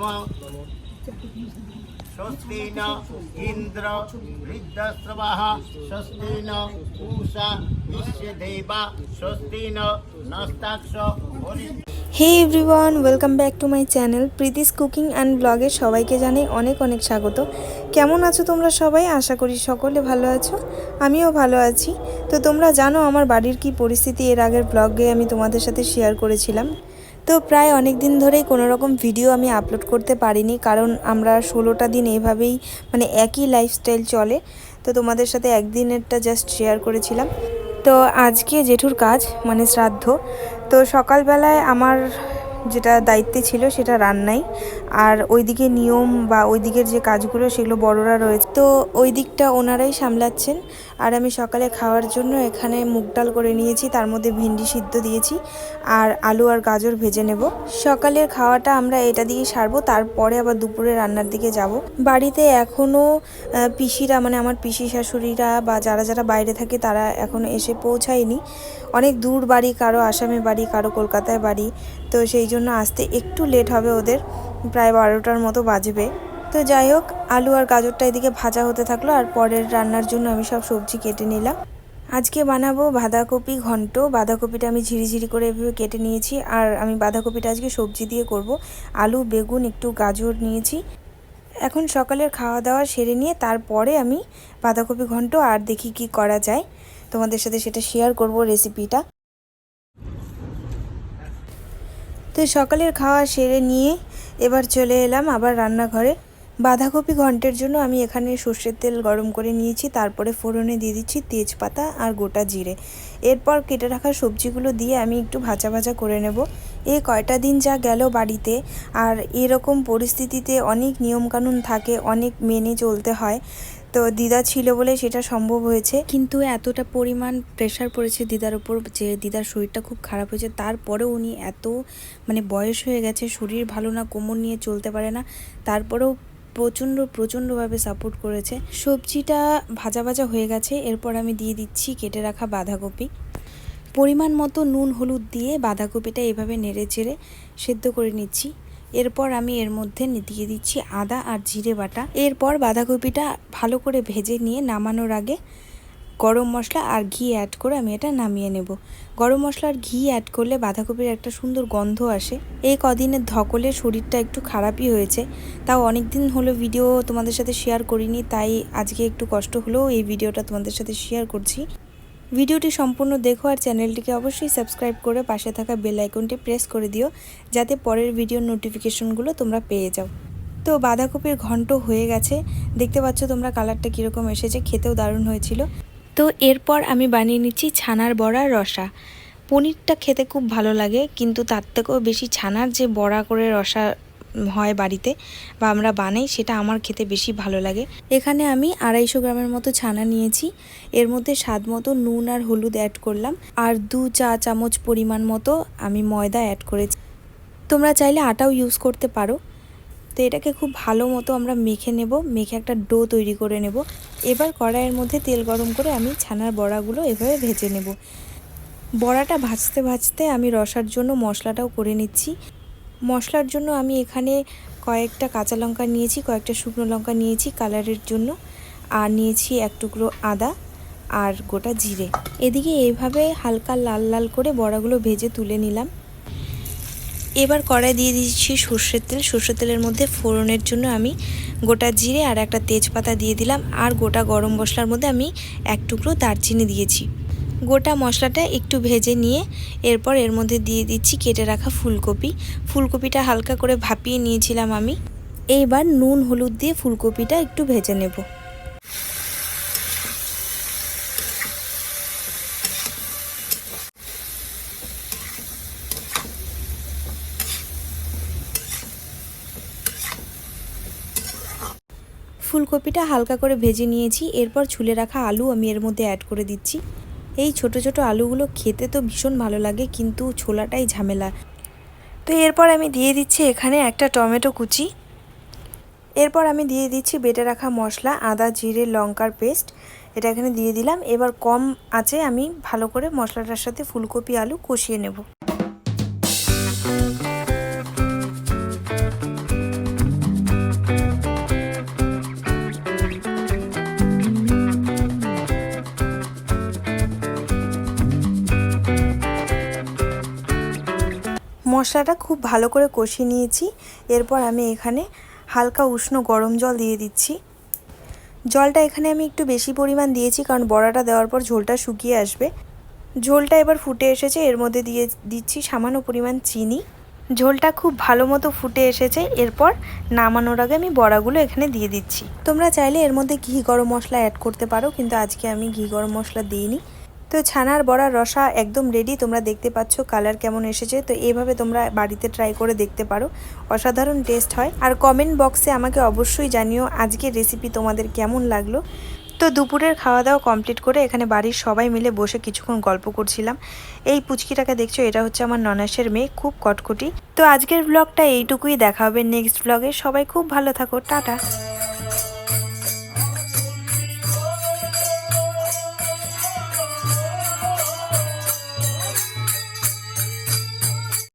নম স্বস্তি ন ইন্দ্র বৃদ্ধশ্রবাহ স্বস্তি ন পূষা বিশ্বদেবা স্বস্তি ন নস্তাক্ষ hey everyone welcome back to my channel Priti's cooking and ব্লগে সবাইকে জানাই অনেক অনেক স্বাগত। কেমন আছো তোমরা সবাই? আশা করি সকলে ভালো আছো, আমিও ভালো আছি। তো তোমরা জানো আমার বাড়ির কি পরিস্থিতি, এর আগের ব্লগে আমি তোমাদের সাথে শেয়ার করেছিলাম। তো প্রায় অনেক দিন ধরেই কোনো রকম ভিডিও আমি আপলোড করতে পারিনি, কারণ আমরা ষোলোটা দিন এভাবেই মানে একই লাইফস্টাইল চলে। তো তোমাদের সাথে একদিনেরটা জাস্ট শেয়ার করেছিলাম। তো আজকে জেঠুর কাজ মানে শ্রাদ্ধ। তো সকালবেলায় আমার যেটা দায়িত্বে ছিল সেটা রান্নাই আর ওইদিকে নিয়ম বা ওই দিকের যে কাজগুলো সেগুলো বড়রা রয়েছে। তো ওই দিকটা ওনারাই সামলাচ্ছেন। আর আমি সকালে খাওয়ার জন্য এখানে মুগ ডাল করে নিয়েছি, তার মধ্যে ভিন্ডি সিদ্ধ দিয়েছি আর আলু আর গাজর ভেজে নেব। সকালের খাওয়াটা আমরা এটা দিয়ে সারবো, তারপরে আবার দুপুরে রান্নার দিকে যাব। বাড়িতে এখনও পিসিরা মানে আমার পিসি শাশুড়িরা বা যারা যারা বাইরে থাকে তারা এখনও এসে পৌঁছায়নি। অনেক দূর বাড়ি, কারও আসামে বাড়ি, কারও কলকাতায় বাড়ি। তো সেই জন্য আসতে একটু লেট হবে ওদের। প্রায় বারোটার মতো বাজবে। তো যাই হোক, আলু আর গাজরটা এদিকে ভাজা হতে থাকল আর পরের রান্নার জন্য আমি সব সবজি কেটে নিলাম। আজকে বানাবো বাঁধাকপি ঘন্ট। বাঁধাকপিটা আমি ঝিরিঝিরি করে এভাবে কেটে নিয়েছি আর আমি বাঁধাকপিটা আজকে সবজি দিয়ে করব। আলু, বেগুন, একটু গাজর নিয়েছি। এখন সকালের খাওয়া দাওয়া সেরে নিয়ে তারপরে আমি বাঁধাকপি ঘন্ট আর দেখি কি করা যায়। তোমাদের সাথে সেটা শেয়ার করব রেসিপিটা তো সকালের খাওয়া সেরে নিয়ে এবার চলে এলাম আবার রান্নাঘরে। বাঁধাকপি ঘন্টের জন্য আমি এখানে সর্ষের তেল গরম করে নিয়েছি, তারপরে ফোড়নে দিয়ে দিচ্ছি তেজপাতা আর গোটা জিরে। এরপর কেটে রাখা সবজিগুলো দিয়ে আমি একটু ভাজা ভাজা করে নেব। এই কয়টা দিন যা গেল বাড়িতে, আর এরকম পরিস্থিতিতে অনেক নিয়মকানুন থাকে, অনেক মেনে চলতে হয়। তো দিদা ছিল বলে সেটা সম্ভব হয়েছে। কিন্তু এতটা পরিমাণ প্রেশার পড়েছে দিদার ওপর যে দিদার শরীরটা খুব খারাপ হয়েছে। তারপরেও উনি এত মানে বয়স হয়ে গেছে, শরীর ভালো না, কোমর নিয়ে চলতে পারে না। তারপরেও প্রচণ্ড, প্রচণ্ডভাবে সাপোর্ট করেছে। সবজিটা ভাজা ভাজা হয়ে গেছে, এরপর আমি দিয়ে দিচ্ছি কেটে রাখা বাঁধাকপি। পরিমাণ মতো নুন, হলুদ দিয়ে বাঁধাকপিটা এভাবে নেড়ে চেড়ে সেদ্ধ করে নিচ্ছি। এরপর আমি এর মধ্যে দিয়ে দিচ্ছি আদা আর জিরে বাটা। এরপর বাঁধাকপিটা ভালো করে ভেজে নিয়ে নামানোর আগে গরম মশলা আর ঘি অ্যাড করে আমি এটা নামিয়ে নেব। গরম মশলা আর ঘি অ্যাড করলে বাঁধাকপির একটা সুন্দর গন্ধ আসে। এই কদিনের ধকলে শরীরটা একটু খারাপই হয়েছে। তাও অনেক দিন হলো ভিডিও তোমাদের সাথে শেয়ার করিনি, তাই আজকে একটু কষ্ট হলেও এই ভিডিওটা তোমাদের সাথে শেয়ার করছি। ভিডিওটি সম্পূর্ণ দেখো আর চ্যানেলটিকে অবশ্যই সাবস্ক্রাইব করে পাশে থাকা বেল আইকনটি প্রেস করে দিও, যাতে পরের ভিডিওর নোটিফিকেশনগুলো তোমরা পেয়ে যাও। তো বাঁধাকপির ঘন্ট হয়ে গেছে। দেখতে পাচ্ছ তোমরা কালারটা কীরকম এসেছে, খেতেও দারুণ হয়েছিল। তো এরপর আমি বানিয়ে নিচ্ছি ছানার বড়া রসা। পনিরটা খেতে খুব ভালো লাগে, কিন্তু তার থেকেও বেশি ছানার যে বড়া করে রসা হয় বাড়িতে বা আমরা বানাই, সেটা আমার খেতে বেশি ভালো লাগে। এখানে আমি আড়াইশো গ্রামের মতো ছানা নিয়েছি। এর মধ্যে স্বাদ মতো নুন আর হলুদ অ্যাড করলাম। আর দু চা চামচ পরিমাণ মতো আমি ময়দা অ্যাড করেছি। তোমরা চাইলে আটাও ইউজ করতে পারো। তো এটাকে খুব ভালো মতো আমরা মেখে নেব, মেখে একটা ডো তৈরি করে নেব। এবার কড়াইয়ের মধ্যে তেল গরম করে আমি ছানার বড়াগুলো এভাবে ভেজে নেব। বড়াটা ভাজতে ভাজতে আমি রসার জন্য মশলাটাও করে নিচ্ছি। মশলার জন্য আমি এখানে কয়েকটা কাঁচা লঙ্কা নিয়েছি, কয়েকটা শুকনো লঙ্কা নিয়েছি কালারের জন্য। আর নিয়েছি এক টুকরো আদা আর গোটা জিরে। এদিকে এইভাবে হালকা লাল লাল করে বড়াগুলো ভেজে তুলে নিলাম। এবার কড়াই দিয়ে দিচ্ছি সর্ষের তেল। সর্ষের তেলের মধ্যে ফোড়নের জন্য আমি গোটা জিরে আর একটা তেজপাতা দিয়ে দিলাম। আর গোটা গরম মশলার মধ্যে আমি এক টুকরো দারচিনি দিয়েছি। গোটা মশলাটা একটু ভেজে নিয়ে এরপর এর মধ্যে দিয়ে দিচ্ছি কেটে রাখা ফুলকপি। ফুলকপিটা হালকা করে ভাপিয়ে নিয়েছিলাম আমি। এইবার নুন, হলুদ দিয়ে ফুলকপিটা একটু ভেজে নেব। ফুলকপিটা হালকা করে ভেজে নিয়েছি। এরপর ছুলে রাখা আলু আমি এর মধ্যে অ্যাড করে দিচ্ছি। এই ছোট ছোট আলুগুলো খেতে তো ভীষণ ভালো লাগে, কিন্তু ছোলাটাই ঝামেলা। তো এরপর আমি দিয়ে দিচ্ছি এখানে একটা টমেটো কুচি। এরপর আমি দিয়ে দিচ্ছি বেটে রাখা মশলা, আদা, জিরে, লঙ্কার পেস্ট। এটা এখানে দিয়ে দিলাম। এবার কম আছে, আমি ভালো করে মশলাটার সাথে ফুলকপি, আলু কষিয়ে নেব। মশলাটা খুব ভালো করে কষিয়ে নিয়েছি। এরপর আমি এখানে হালকা উষ্ণ গরম জল দিয়ে দিচ্ছি। জলটা এখানে আমি একটু বেশি পরিমাণ দিয়েছি কারণ বড়াটা দেওয়ার পর ঝোলটা শুকিয়ে আসবে। ঝোলটা এবার ফুটে এসেছে, এর মধ্যে দিয়ে দিচ্ছি সামান্য পরিমাণ চিনি। ঝোলটা খুব ভালো মতো ফুটে এসেছে, এরপর নামানোর আগে আমি বড়াগুলো এখানে দিয়ে দিচ্ছি। তোমরা চাইলে এর মধ্যে ঘি গরম মশলা অ্যাড করতে পারো, কিন্তু আজকে আমি ঘি গরম মশলা দিইনি। তো ছানার বড়া রসা একদম রেডি তোমরা দেখতে পাচ্ছ কালার কেমন এসেছে। তো এইভাবে তোমরা বাড়িতে ট্রাই করে দেখতে পারো, অসাধারণ টেস্ট হয়। আর কমেন্ট বক্সে আমাকে অবশ্যই জানিও আজকের রেসিপি তোমাদের কেমন লাগল। তো দুপুরের খাওয়া দাওয়া কমপ্লিট করে এখানে বাড়ির সবাই মিলে বসে কিছুক্ষণ গল্প করছিলাম। এই পুচকিটাকে দেখছ, এটা হচ্ছে আমার ননাসের মেয়ে, খুব কটকটি। তো আজকের ব্লগটা এইটুকুই, দেখা হবে নেক্সট ব্লগে সবাই খুব ভালো থাকো, টাটা।